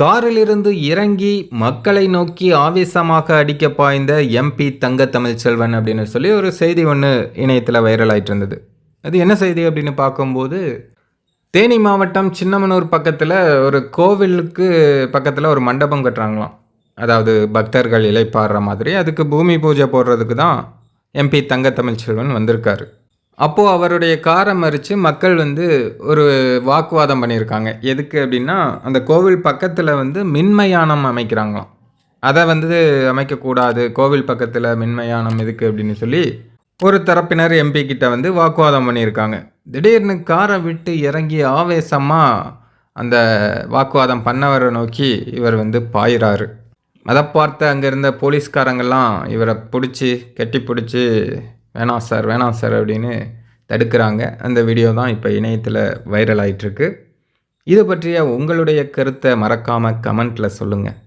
காரிலிருந்து இறங்கி மக்களை நோக்கி ஆவேசமாக அடிக்க பாய்ந்த எம்பி தங்க தமிழ்ச்செல்வன் அப்படின்னு சொல்லி ஒரு செய்தி ஒன்று இணையத்தில் வைரல் ஆயிட்டு இருந்தது அது என்ன செய்தி அப்படின்னு பார்க்கும்போது தேனி மாவட்டம் சின்னமனூர் பக்கத்தில் ஒரு கோவிலுக்கு பக்கத்தில் ஒரு மண்டபம் கட்டுறாங்களாம். அதாவது பக்தர்கள் இலைப்பாடுற மாதிரி. அதுக்கு பூமி பூஜை போடுறதுக்கு தான் எம்பி தங்க தமிழ்ச்செல்வன் வந்திருக்காரு. அப்போது அவருடைய காரை மறித்து மக்கள் வந்து ஒரு வாக்குவாதம் பண்ணியிருக்காங்க. எதுக்கு அப்படின்னா அந்த கோவில் பக்கத்தில் வந்து மின்மயானம் அமைக்கிறாங்களாம். அதை வந்து அமைக்கக்கூடாது கோவில் பக்கத்தில் மின்மயானம் எதுக்கு அப்படின்னு சொல்லி ஒரு தரப்பினர் எம்பி கிட்ட வந்து வாக்குவாதம் பண்ணியிருக்காங்க. திடீர்னு காரை விட்டு இறங்கி ஆவேசமாக அந்த வாக்குவாதம் பண்ணவரை நோக்கி இவர் வந்து பாயிறாரு. அதை பார்த்து அங்கே இருந்த போலீஸ்காரங்கெல்லாம் இவரை பிடிச்சி கட்டி பிடிச்சி வேணாம் சார் வேணாம் சார் அப்படின்னு தடுக்கிறாங்க. அந்த வீடியோ தான் இப்போ இணையத்தில் வைரல் ஆயிட்டுருக்கு. இது பற்றிய உங்களுடைய கருத்தை மறக்காமல் கமெண்ட்டில் சொல்லுங்கள்